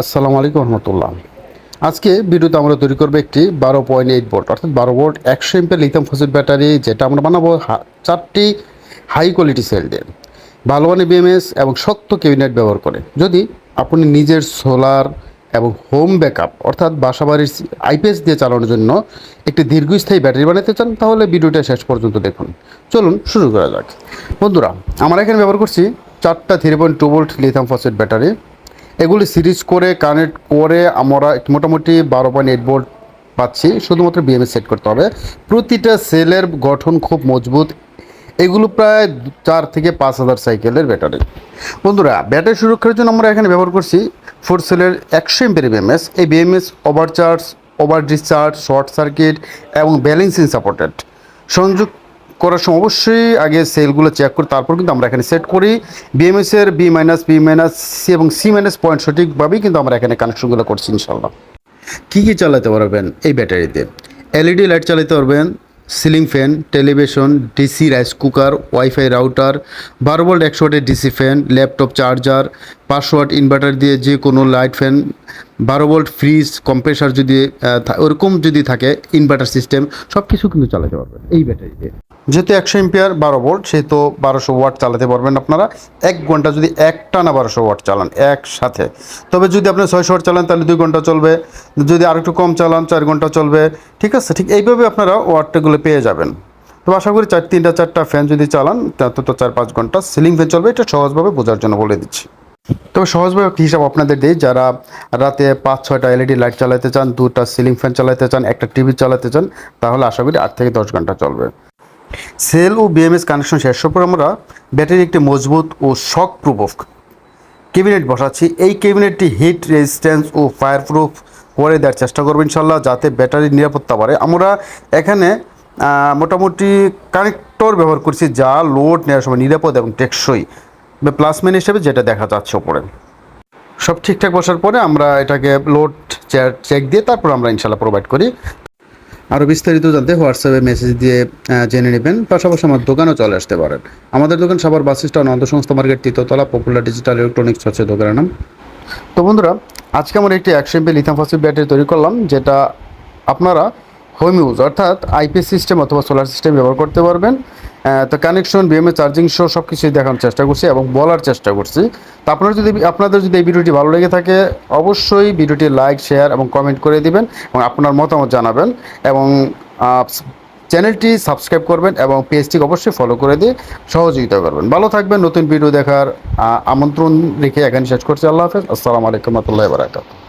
আসসালামু আলাইকুম রহমতুল্লাহ। আজকে ভিডিওতে আমরা তৈরি করব একটি বারো পয়েন্ট এইট ভোল্ট অর্থাৎ বারো ভোল্ট একশো এমপের লিথিয়াম ফসিল ব্যাটারি যেটা আমরা বানাবো চারটি হাই কোয়ালিটি সেল দিয়ে। ভালো মানের বিএমএস এবং শক্ত ক্যাবিনেট ব্যবহার করে। যদি আপনি নিজের সোলার এবং হোম ব্যাকআপ অর্থাৎ বাসাবাড়ির আইপিএস দিয়ে চালানোর জন্য একটি দীর্ঘস্থায়ী ব্যাটারি বানাতে চান, তাহলে ভিডিওটা শেষ পর্যন্ত দেখুন। চলুন শুরু করা যাক। বন্ধুরা, আমরা এখানে ব্যবহার করছি চারটা three point two volt lithium phosphate battery এগুলি সিরিজ করে, কানেক্ট করে আমরা মোটামুটি বারো পয়েন্ট এইট বোর্ড পাচ্ছি। শুধুমাত্র বিএমএস সেট করতে হবে। প্রতিটা সেলের গঠন খুব মজবুত। এগুলো প্রায় চার থেকে পাঁচ হাজার সাইকেলের ব্যাটারি বন্ধুরা ব্যাটারি সুরক্ষার জন্য আমরা এখানে ব্যবহার করছি ফোর সেলের একশো এমপের বিএমএস এই BMS overcharge over discharge short circuit এবং ব্যালেন্সিং সাপোর্টেড সংযোগ করার সময় অবশ্যই আগে সেলগুলো চেক করি তারপর কিন্তু আমরা এখানে সেট করি। বিএমএস এর B minus B minus C এবং সি মাইনাস পয়েন্ট সঠিকভাবেই কিন্তু আমরা এখানে কানেকশনগুলো করছি ইনশাল্লাহ কী কী চালাতে পারবেন এই ব্যাটারিতে? এলইডি লাইট চালাতে পারবেন ceiling fan television DC rice cooker wifi router বারো ভোল্ট একশো ওয়াটের ডিসি ফ্যান ল্যাপটপ চার্জার পাঁচশো ওয়াট ইনভার্টার দিয়ে যে কোনো লাইট ফ্যান বারো ভোল্ট ফ্রিজ কম্প্রেসার যদি ওরকম যদি থাকে ইনভার্টার সিস্টেম সব কিছু কিন্তু চালাতে পারবেন এই ব্যাটারিতে। যেহেতু একশো এমপিয়ার বারো ভোল্ট, সেহেতু বারোশো ওয়াট চালাতে পারবেন আপনারা। এক ঘণ্টা যদি একটানা বারোশো ওয়াট চালান একসাথে। তবে যদি আপনি ছয়শো ওয়াট চালান, তাহলে দুই ঘণ্টা চলবে। যদি আর একটু কম চালান, চার ঘণ্টা চলবে। ঠিক আছে, ঠিক এইভাবে আপনারা ওয়াটগুলো পেয়ে যাবেন। তো আশা করি চার তিনটা, চারটা ফ্যান যদি চালান তা- তো চার পাঁচ ঘণ্টা সিলিং ফ্যান চলবে। এটা সহজভাবে বোঝার জন্য বলে দিচ্ছি। তবে সহজভাবে একটি হিসাব আপনাদের দিই? যারা রাতে পাঁচ, ছয়টা এলইডি লাইট চালাতে চান, দুটা সিলিং ফ্যান চালাতে চান, একটা টিভি চালাতে চান, তাহলে আশা করি আট থেকে দশ ঘণ্টা চলবে। সেল ও বিএমএস কানেকশন শেষ পর আমরা ব্যাটারি একটি মজবুত ও শক প্রুফ ক্যাবিনেট বসাচ্ছি। এই ক্যাবিনেটটি হিট রেজিস্ট্যান্স ও ফায়ার প্রুফ করে দেওয়ার চেষ্টা করব ইনশাল্লাহ যাতে ব্যাটারির নিরাপত্তা বাড়ে। আমরা এখানে মোটামুটি কানেক্টর ব্যবহার করছি যা লোড নেওয়ার সময় নিরাপদ এবং টেকসই। প্লাসম্যান হিসেবে যেটা দেখা যাচ্ছে ওপরে সব ঠিকঠাক বসার পরে আমরা এটাকে লোড চেক দিয়ে তারপর আমরা ইনশাল্লাহ প্রোভাইড করি। আরও বিস্তারিত জানতে হোয়াটসঅ্যাপে মেসেজ দিয়ে জেনে নেবেন। পাশাপাশি আমার দোকানেও চলে আসতে পারেন আমাদের দোকান সবার বাস স্ট্যান্ড, অন্তঃসংস্থা মার্কেট তৃতীয়তলা পপুলার ডিজিটাল ইলেকট্রনিক্স হচ্ছে দোকানের নাম। তো বন্ধুরা, আজকে আমরা একটি একশো এমপি লিথাম ফসফেট ব্যাটারি তৈরি করলাম, যেটা আপনারা হোম ইউজ, অর্থাৎ আইপিএস সিস্টেম অথবা সোলার সিস্টেম ব্যবহার করতে পারবেন। তো কানেকশন বিএমএ চার্জিং সহ সব কিছুই দেখানোর চেষ্টা করছি এবং বলার চেষ্টা করছি। তো আপনারা যদি, আপনাদের যদি এই ভিডিওটি ভালো লেগে থাকে, অবশ্যই ভিডিওটি লাইক শেয়ার এবং কমেন্ট করে দিবেন এবং আপনার মতামত জানাবেন এবং চ্যানেলটি সাবস্ক্রাইব করবেন এবং পেজটিকে অবশ্যই ফলো করে দিয়ে সহযোগিতা করবেন। ভালো থাকবেন, নতুন ভিডিও দেখার আমন্ত্রণ রেখে এখানে শেষ করছি। আল্লাহ হাফেজ। আসসালামু আলাইকুম রহমতুল্লাহ বারাকাতুহ।